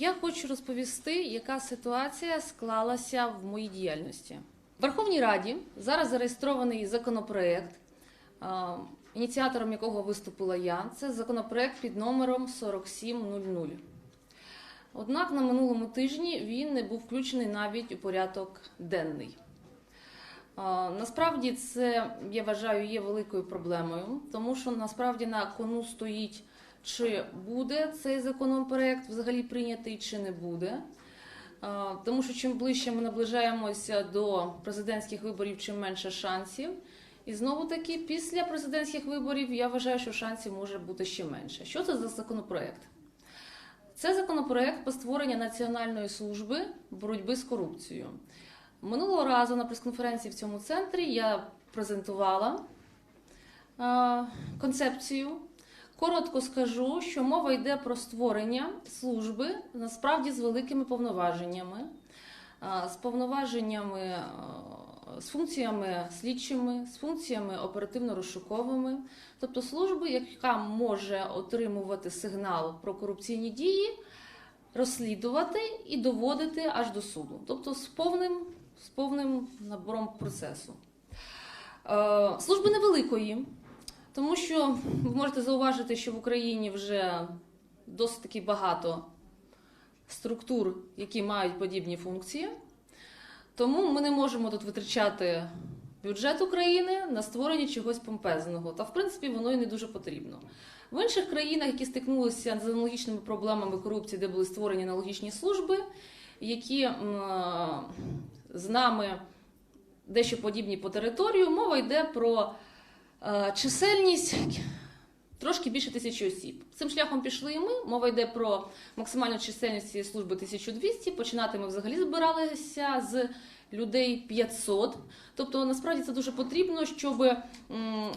Я хочу розповісти, яка ситуація склалася в моїй діяльності. В Верховній Раді зараз зареєстрований законопроект, ініціатором якого виступила я. Це законопроект під номером 4700. Однак на минулому тижні він не був включений навіть у порядок денний. Насправді це я вважаю є великою проблемою, тому що насправді на кону стоїть, чи буде цей законопроект взагалі прийнятий, чи не буде. Тому що чим ближче ми наближаємося до президентських виборів, чим менше шансів. І знову таки, після президентських виборів я вважаю, що шансів може бути ще менше. Що це за законопроект? Це законопроект про створення Національної служби боротьби з корупцією. Минулого разу на прес-конференції в цьому центрі я презентувала концепцію. Коротко скажу, що мова йде про створення служби насправді з великими повноваженнями, з повноваженнями, з функціями слідчими, з функціями оперативно-розшуковими, тобто служби, яка може отримувати сигнал про корупційні дії, розслідувати і доводити аж до суду, тобто з повним, з повним набором процесу. Служби невеликої, тому що ви можете зауважити, що в Україні вже досить таки багато структур, які мають подібні функції. Тому ми не можемо тут витрачати бюджет України на створення чогось помпезного. Та в принципі воно і не дуже потрібно. В інших країнах, які стикнулися з аналогічними проблемами корупції, де були створені аналогічні служби, які з нами дещо подібні по територію, мова йде про чисельність трошки більше тисячі осіб. Цим шляхом пішли і ми. Мова йде про максимальну чисельність цієї служби 1200. Починати ми взагалі збиралися з людей 500. Тобто, насправді це дуже потрібно, щоб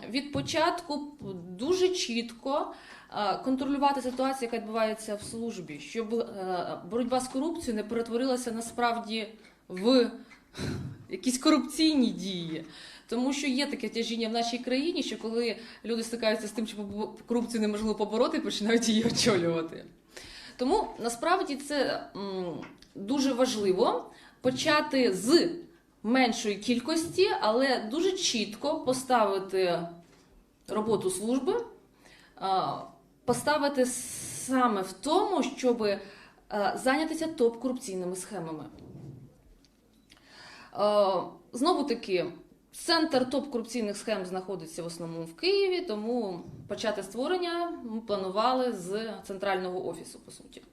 від початку дуже чітко е, контролювати ситуацію, яка відбувається в службі, щоб е, боротьба з корупцією не перетворилася насправді в якісь корупційні дії. Тому що є таке тяжіння в нашій країні, що коли люди стикаються з тим, що корупцію неможливо побороти, починають її очолювати. Тому насправді це дуже важливо почати з меншої кількості, але дуже чітко поставити роботу служби, поставити саме в тому, щоб е, зайнятися топ-корупційними схемами. Е, Знову таки, центр топ-корупційних схем знаходиться в основному в Києві, тому почати створення ми планували з центрального офісу, по суті.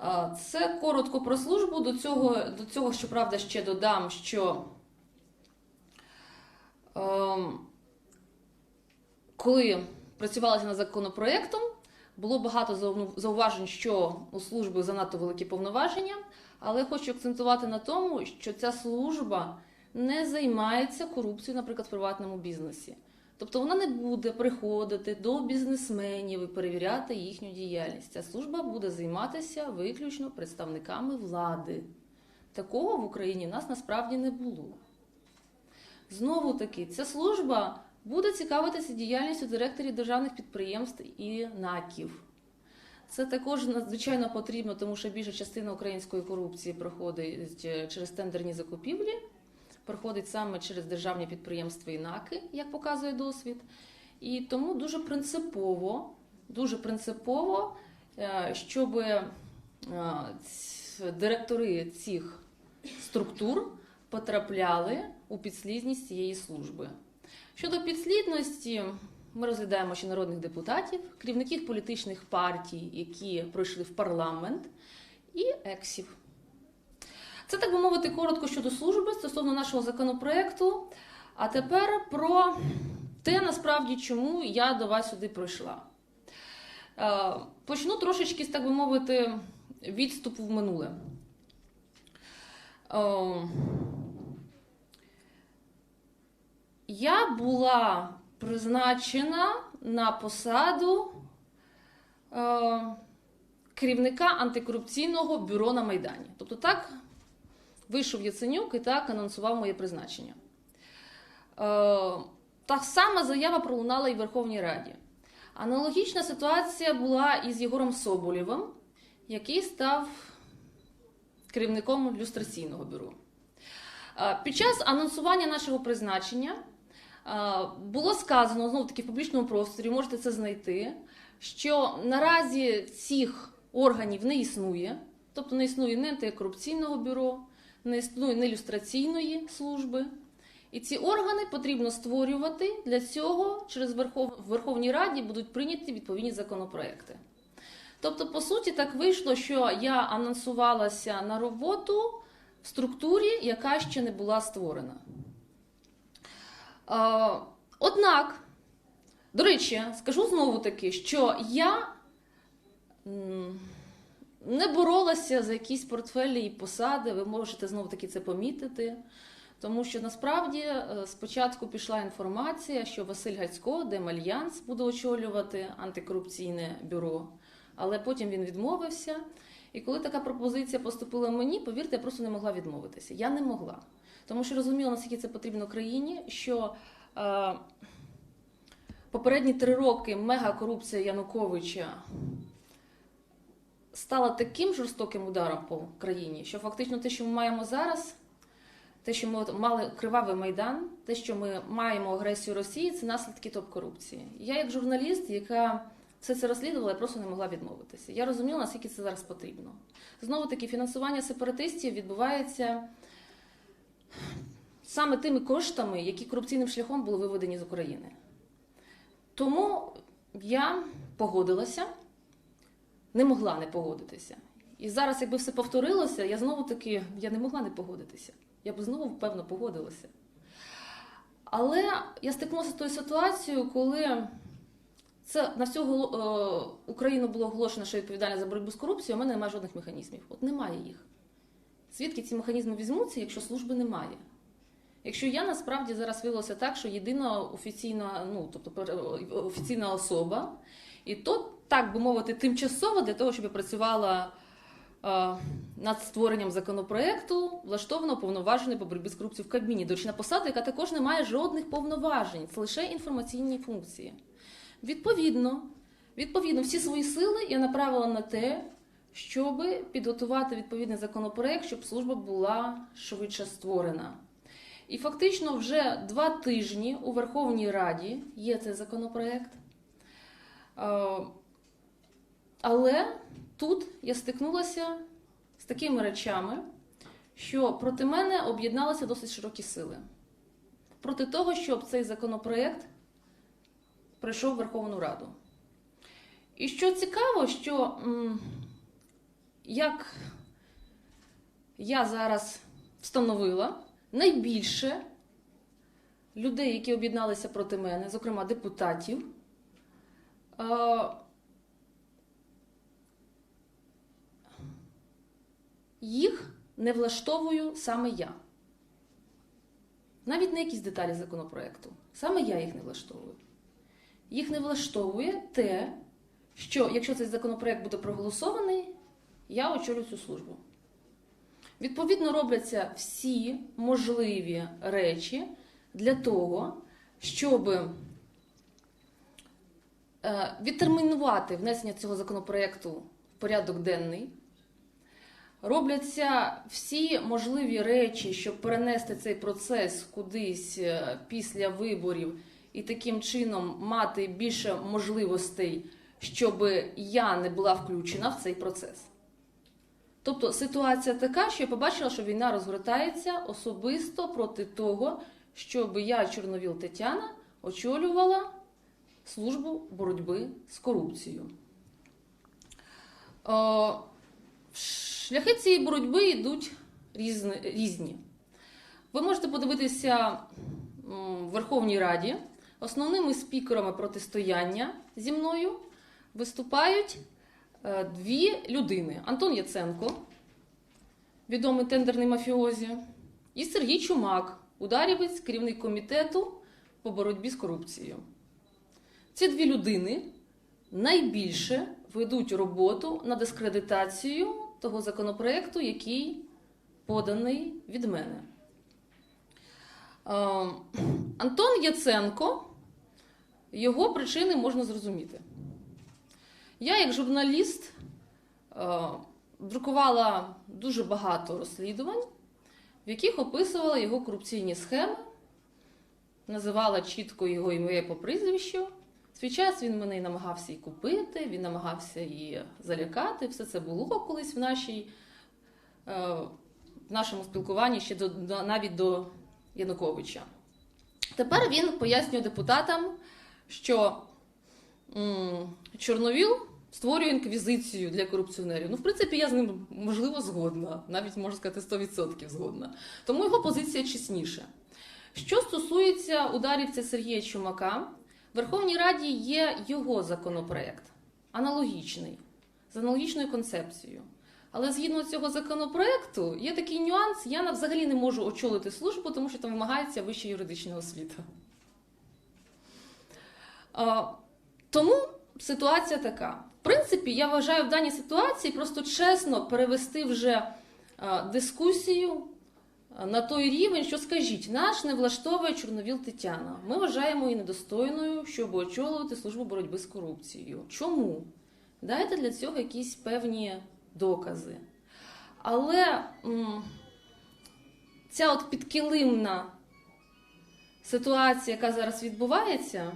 Е, Це коротко про службу. До цього, до цього щоправда, ще додам, що ем, коли працювалася над законопроектом, було багато зауважень, що у служби занадто великі повноваження, але хочу акцентувати на тому, що ця служба не займається корупцією, наприклад, в приватному бізнесі. Тобто вона не буде приходити до бізнесменів і перевіряти їхню діяльність. Ця служба буде займатися виключно представниками влади. Такого в Україні в нас насправді не було. Знову таки, ця служба буде цікавитися діяльністю директорів державних підприємств і НАКів. Це також надзвичайно потрібно, тому що більша частина української корупції проходить е, через тендерні закупівлі, проходить саме через державні підприємства і НАКи, як показує досвід. І тому дуже принципово, дуже принципово, е, щоб е, директори цих структур потрапляли у підслідність цієї служби. Щодо підслідності, ми розглядаємо ще народних депутатів, керівників політичних партій, які пройшли в парламент, і ексів. Це так би мовити коротко щодо служби стосовно нашого законопроекту. А тепер про те, насправді, чому я до вас сюди прийшла. Е, Почну трошечки, так би мовити, відступу в минуле. Е, Я була призначена на посаду е, керівника антикорупційного бюро на Майдані. Тобто так вийшов Яценюк і так анонсував моє призначення. Е, та сама заява пролунала і в Верховній Раді. Аналогічна ситуація була із Єгором Соболєвим, який став керівником люстраційного бюро. Е, Під час анонсування нашого призначення було сказано знову таки в публічному просторі, можете це знайти, що наразі цих органів не існує, тобто не існує ні антикорупційного бюро, не існує ні люстраційної служби. І ці органи потрібно створювати. Для цього через Верхов... в Верховній Раді будуть прийняті відповідні законопроекти. Тобто, по суті, так вийшло, що я анонсувалася на роботу в структурі, яка ще не була створена. Е, Однак, до речі, скажу знову таки, що я не боролася за якісь портфелі і посади, ви можете знову таки це помітити. Тому що насправді е, спочатку пішла інформація, що Василь Гацько, Демальянс, буде очолювати антикорупційне бюро, але потім він відмовився. І коли така пропозиція поступила мені, повірте, я просто не могла відмовитися. Я не могла. Тому що розуміла, наскільки це потрібно країні, що е, попередні три роки мегакорупція Януковича стала таким жорстоким ударом по країні, що фактично те, що ми маємо зараз, те, що ми мали кривавий майдан, те, що ми маємо агресію Росії, це наслідки топ-корупції. Я, як журналіст, яка все це розслідувала, я просто не могла відмовитися. Я розуміла, наскільки це зараз потрібно. Знову таки, фінансування сепаратистів відбувається саме тими коштами, які корупційним шляхом були виведені з України. Тому я погодилася, не могла не погодитися. І зараз, якби все повторилося, я знову таки я не могла не погодитися. Я б знову, певно, погодилася. Але я стикнулася з тою ситуацією, коли це на всю е, Україну було оголошено, що відповідальна за боротьбу з корупцією, в мене немає жодних механізмів. От немає їх. Звідки ці механізми візьмуться, якщо служби немає? Якщо я насправді зараз виявилося так, що єдина офіційна, ну тобто офіційна особа, і то, так би мовити, тимчасово для того, щоб я працювала е, над створенням законопроекту, влаштовано повноважений по боротьбі з корупцією в Кабміні. До речі, на посаду, яка також не має жодних повноважень, це лише інформаційні функції. Відповідно, відповідно, всі свої сили я направила на те, щоб підготувати відповідний законопроект, щоб служба була швидше створена. І фактично вже два тижні у Верховній Раді є цей законопроект. Е, Але тут я стикнулася з такими речами, що проти мене об'єдналися досить широкі сили. Проти того, щоб цей законопроект прийшов в Верховну Раду. І що цікаво, що як я зараз встановила, найбільше людей, які об'єдналися проти мене, зокрема депутатів, е, їх не влаштовую саме я. Навіть не якісь деталі законопроекту. Саме я їх не влаштовую. Їх не влаштовує те, що якщо цей законопроект буде проголосований, я очолю цю службу. Відповідно, робляться всі можливі речі для того, щоб е, відтермінувати внесення цього законопроекту в порядок денний. Робляться всі можливі речі, щоб перенести цей процес кудись е, після виборів і таким чином мати більше можливостей, щоб я не була включена в цей процес. Тобто ситуація така, що я побачила, що війна розгортається особисто проти того, щоб я, Чорновіл Тетяна, очолювала службу боротьби з корупцією. Е, Шляхи цієї боротьби йдуть різні. Ви можете подивитися в Верховній Раді. Основними спікерами протистояння зі мною виступають дві людини: Антон Яценко, відомий тендерний мафіозі, і Сергій Чумак, ударівець, керівник комітету по боротьбі з корупцією. Ці дві людини найбільше ведуть роботу над дискредитацією того законопроекту, який поданий від мене. Е, Антон Яценко, його причини можна зрозуміти. Я, як журналіст, е, друкувала дуже багато розслідувань, в яких описувала його корупційні схеми, називала чітко його ім'я по прізвищу. Свій час він мене і намагався і купити, він намагався і залякати. Все це було колись в нашій, е, в нашому спілкуванні ще до, навіть до Януковича. Тепер він пояснює депутатам, що м, Чорновіл створює інквізицію для корупціонерів. Ну, в принципі, я з ним можливо згодна, навіть можу сказати 100% згодна. Тому його позиція чесніша. Що стосується ударівця Сергія Чумака, в Верховній Раді є його законопроект, аналогічний, з аналогічною концепцією. Але згідно цього законопроекту є такий нюанс: я взагалі не можу очолити службу, тому що там вимагається вища юридична освіта. Тому ситуація така. Принципі, я вважаю в даній ситуації просто чесно перевести вже дискусію на той рівень, що скажіть, наш не влаштовує Чорновіл Тетяна. Ми вважаємо її недостойною, щоб очолювати службу боротьби з корупцією. Чому? Дайте для цього якісь певні докази. Але м, ця от підкилимна ситуація, яка зараз відбувається,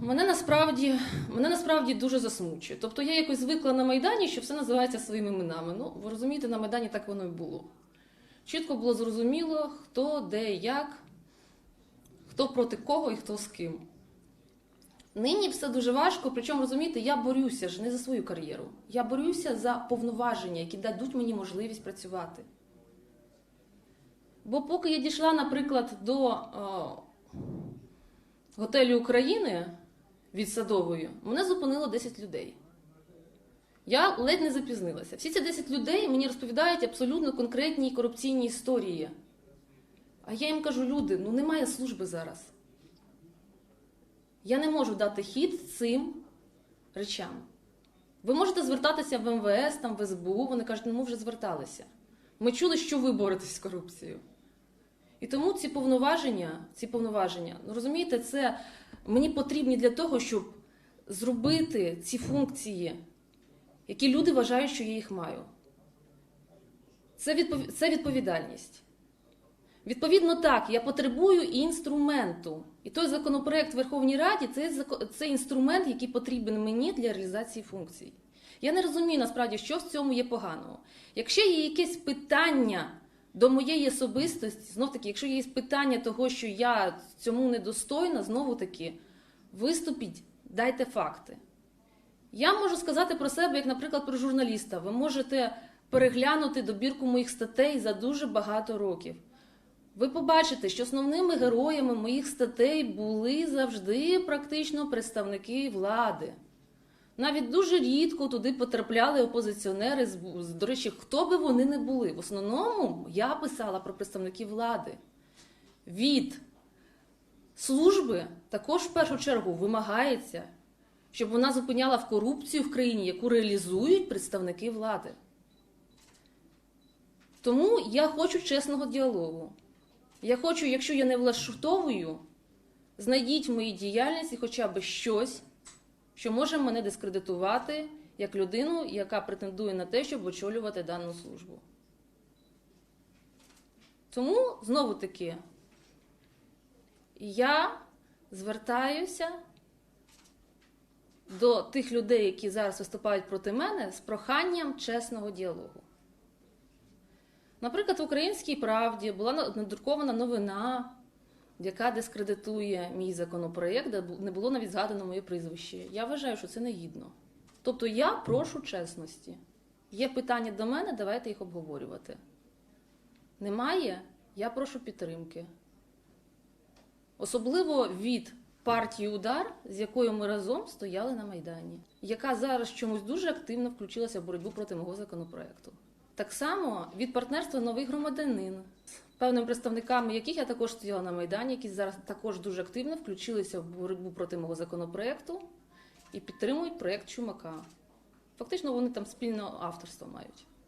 мене насправді, мене насправді дуже засмучує. Тобто я якось звикла на Майдані, що все називається своїми іменами. Ну, ви розумієте, на Майдані так воно і було. Чітко було зрозуміло, хто, де, як, хто проти кого і хто з ким. Нині все дуже важко, причому розумієте, я борюся ж не за свою кар'єру. Я борюся за повноваження, які дадуть мені можливість працювати. Бо поки я дійшла, наприклад, до е, готелю України від Садової, мене зупинило 10 людей. Я ледь не запізнилася. Всі ці 10 людей мені розповідають абсолютно конкретні корупційні історії. А я їм кажу: люди, ну немає служби зараз. Я не можу дати хід цим речам. Ви можете звертатися в МВС, там, в СБУ, вони кажуть, ну ми вже зверталися. Ми чули, що ви боретесь з корупцією. І тому ці повноваження, ці повноваження, ну розумієте, це мені потрібні для того, щоб зробити ці функції, які люди вважають, що я їх маю. Це, відпов... це відповідальність. Відповідно, так, я потребую і інструменту. І той законопроект в Верховній Раді це, це інструмент, який потрібен мені для реалізації функцій. Я не розумію насправді, що в цьому є поганого. Якщо є якесь питання до моєї особистості, знов таки, якщо є питання того, що я цьому недостойна, знову таки, виступіть, дайте факти. Я можу сказати про себе, як, наприклад, про журналіста. Ви можете переглянути добірку моїх статей за дуже багато років. Ви побачите, що основними героями моїх статей були завжди практично представники влади. Навіть дуже рідко туди потрапляли опозиціонери, до речі, хто би вони не були. В основному я писала про представників влади. Від служби також в першу чергу вимагається, щоб вона зупиняла в корупцію в країні, яку реалізують представники влади. Тому я хочу чесного діалогу. Я хочу, якщо я не влаштовую, знайдіть в моїй діяльності хоча б щось, що може мене дискредитувати як людину, яка претендує на те, щоб очолювати дану службу. Тому знову таки я звертаюся до тих людей, які зараз виступають проти мене, з проханням чесного діалогу. Наприклад, в Українській правді була надрукована новина, яка дискредитує мій законопроєкт, де не було навіть згадано моє прізвище. Я вважаю, що це негідно. Тобто я прошу чесності. Є питання до мене, давайте їх обговорювати. Немає, я прошу підтримки. Особливо від партії Удар, з якою ми разом стояли на Майдані, яка зараз чомусь дуже активно включилася в боротьбу проти мого законопроекту. Так само від партнерства новий громадянин, певними представниками яких я також стояла на Майдані, які зараз також дуже активно включилися в боротьбу проти мого законопроекту і підтримують проєкт Чумака. Фактично, вони там спільне авторство мають.